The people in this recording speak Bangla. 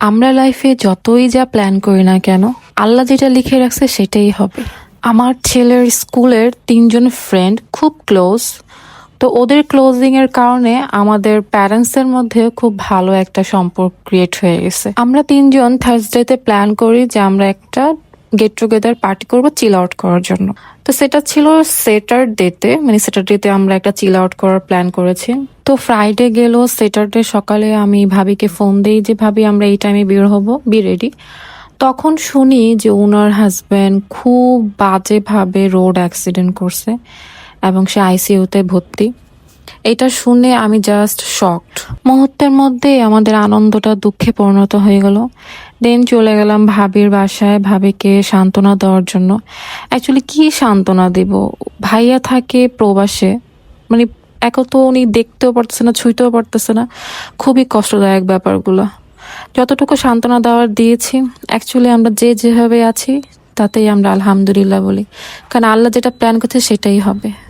আমরা লাইফে যতই যা প্ল্যান করি না কেন, আল্লাহ যেটা লিখে রাখছে সেটাই হবে। আমার ছেলের স্কুলের তিনজন ফ্রেন্ড খুব ক্লোজ তো ওদের ক্লোজিং এর কারণে আমাদের প্যারেন্টস এর মধ্যে খুব ভালো একটা সম্পর্ক ক্রিয়েট হয়ে গেছে। আমরা তিনজন থার্সডেতে প্ল্যান করি যে আমরা একটা গেট টুগেদার পার্টি করব চিল আউট করার জন্য। তো সেটা ছিল স্যাটারডেতে মানে স্যাটারডেতে আমরা একটা চিল আউট করার প্ল্যান করেছি। তো ফ্রাইডে গেল স্যাটারডে সকালে আমি ভাবিকে ফোন দিই যে, ভাবি, আমরা এই টাইমে বের হব বি রেডি তখন শুনি যে ওনার হাজব্যান্ড খুব বাজেভাবে রোড অ্যাক্সিডেন্ট করছে এবং সে আইসিইউতে ভর্তি। এটা শুনে আমি জাস্ট শকড মুহূর্তের মধ্যে আমাদের আনন্দটা দুঃখে পরিণত হয়ে গেল। দেন চলে গেলাম ভাবির বাসায়, ভাবিকে সান্ত্বনা দেওয়ার জন্য। অ্যাকচুয়ালি কি সান্ত্বনা দিব? ভাইয়া থাকে প্রবাসে মানে এক তো উনি দেখতেও পারতেছে না, ছুঁইতেও পারতেছে না। খুবই কষ্টদায়ক ব্যাপারগুলো। যতটুকু সান্ত্বনা দেওয়ার দিয়েছি অ্যাকচুয়ালি আমরা যে যেভাবে আছি, তাতেই আমরা আলহামদুলিল্লাহ বলি। কারণ আল্লাহ যেটা প্ল্যান করছে সেটাই হবে।